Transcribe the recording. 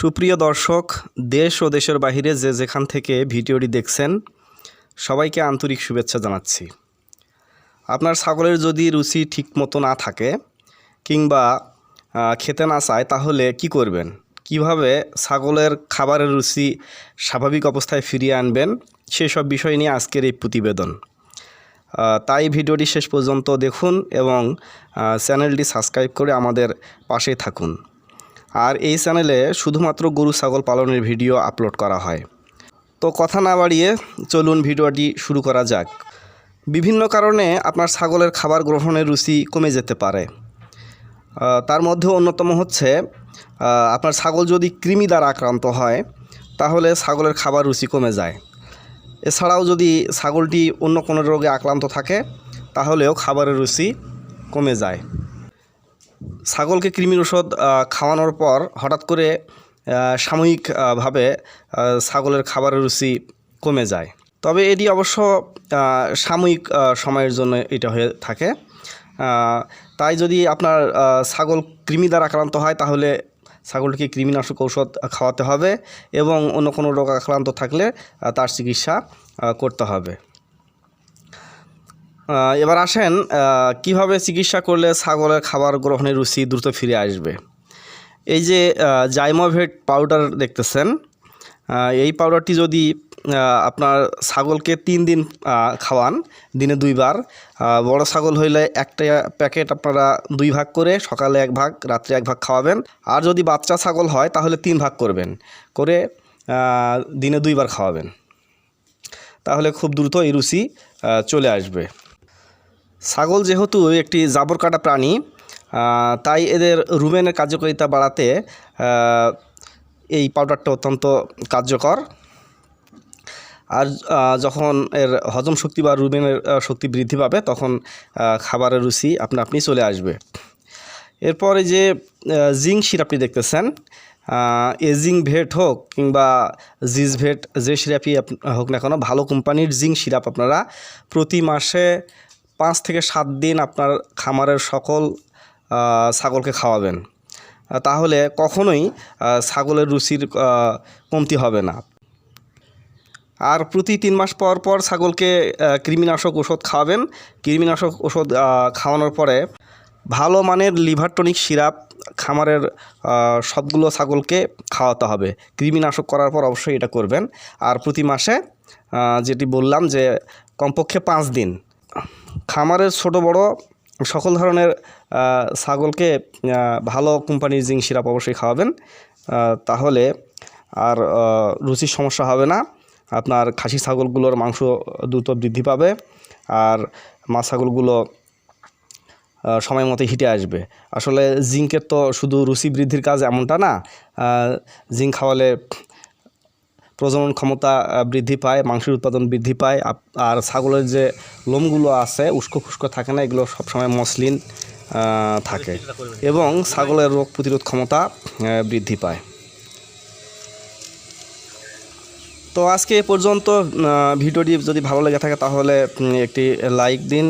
সুপ্রিয় দর্শক, দেশ ও দেশের বাইরে যে যেখান থেকে ভিডিওটি দেখছেন, সবাইকে আন্তরিক শুভেচ্ছা জানাচ্ছি। আপনার ছাগলের যদি রুচি ঠিক মতো না থাকে কিংবা খেতে না চায়, তাহলে কি করবেন? কীভাবে ছাগলের খাবারের রুচি স্বাভাবিক অবস্থায় ফিরিয়ে আনবেন? সেসব বিষয় নিয়ে আজকের এই প্রতিবেদন। তাই ভিডিওটি শেষ পর্যন্ত দেখুন এবং চ্যানেলটি সাবস্ক্রাইব করে আমাদের পাশে থাকুন। আর এই চ্যানেলে শুধুমাত্র গরু, ছাগল পালনের ভিডিও আপলোড করা হয়। তো কথা না বাড়িয়ে চলুন ভিডিওটি শুরু করা যাক। বিভিন্ন কারণে আপনার ছাগলের খাবার গ্রহণের রুচি কমে যেতে পারে। তার মধ্যে অন্যতম হচ্ছে আপনার ছাগল যদি কৃমি দ্বারা আক্রান্ত হয়, তাহলে ছাগলের খাবার রুচি কমে যায়। এছাড়াও যদি ছাগলটি অন্য কোনো রোগে আক্রান্ত থাকে, তাহলেও খাবারের রুচি কমে যায়। ছাগলকে কৃমির ওষুধ খাওয়ানোর পর হঠাৎ করে সাময়িকভাবে ছাগলের খাবারের রুচি কমে যায়। তবে এটি অবশ্য সাময়িক সময়ের জন্য এটা হয়ে থাকে। তাই যদি আপনার ছাগল কৃমি দ্বারা আক্রান্ত হয়, তাহলে ছাগলটিকে কৃমিনাশক ঔষধ খাওয়াতে হবে এবং অন্য কোনো রোগ আক্রান্ত থাকলে তার চিকিৎসা করতে হবে। এবার আসেন কীভাবে চিকিৎসা করলে ছাগলের খাবার গ্রহণের রুচি দ্রুত ফিরে আসবে? এই যে জাইমোভেট পাউডার দেখতেছেন এই পাউডারটি যদি আপনার ছাগলকে তিন দিন খাওয়ান, দিনে দুইবার বড় ছাগল হইলে একটা প্যাকেট আপনারা দুই ভাগ করে সকালে এক ভাগ, রাত্রে এক ভাগ খাওয়াবেন। আর যদি বাচ্চা ছাগল হয়, তাহলে তিন ভাগ করবেন, করে দিনে দুইবার খাওয়াবেন। তাহলে খুব দ্রুত এই রুচি চলে আসবে। ছাগল যেহেতু একটি জাবর কাটা প্রাণী তাই এদের রুমেনের কার্যকারিতা বাড়াতে এই পাউডারটা অত্যন্ত কার্যকর। আর যখন এর হজম শক্তি বা রুমেনের শক্তি বৃদ্ধি পাবে, তখন খাবারের রুচি আপনা আপনি চলে আসবে। এরপরে যে জিঙ্ক সিরাপটি দেখতেছেন এজিং ভেট হোক কিংবা জিজ ভেট, যে সিরাপই হোক না কেন, ভালো কোম্পানির জিঙ্ক সিরাপ আপনারা প্রতি মাসে পাঁচ থেকে সাত দিন আপনার খামারের সকল ছাগলকে খাওয়াবেন। তাহলে কখনোই ছাগলের রুচির কমতি হবে না। আর প্রতি তিন মাস পর পর ছাগলকে কৃমিনাশক ওষুধ খাওয়াবেন। কৃমিনাশক ওষুধ খাওয়ানোর পরে ভালো মানের লিভার টনিক সিরাপ খামারের সবগুলো ছাগলকে খাওয়াতে হবে। কৃমিনাশক করার পর অবশ্যই এটা করবেন। আর প্রতি মাসে যেটি বললাম যে কমপক্ষে পাঁচ দিন। খামারের ছোট বড় সকল ধরনের ছাগলকে ভালো কোম্পানির জিঙ্ক সিরাপ অবশ্যই খাওয়াবেন। তাহলে আর রুচির সমস্যা হবে না। আপনার খাসি ছাগলগুলোর মাংস দ্রুত বৃদ্ধি পাবে আর মা ছাগলগুলো সময় মতো হিটে আসবে। আসলে জিঙ্কের তো শুধু রুচি বৃদ্ধির কাজ এমনটা না। জিঙ্ক খাওয়ালে প্রজনন ক্ষমতা বৃদ্ধি পায়, মাংসের উৎপাদন বৃদ্ধি পায় আর ছাগলের যে লোমগুলো আছে, উস্কো খুস্কো থাকে না, এগুলো সবসময় মসলিন থাকে। এবং ছাগলের রোগ প্রতিরোধ ক্ষমতা বৃদ্ধি পায়। তো আজকে এ পর্যন্ত ভিডিওটি যদি ভালো লেগে থাকে, তাহলে একটি লাইক দিন।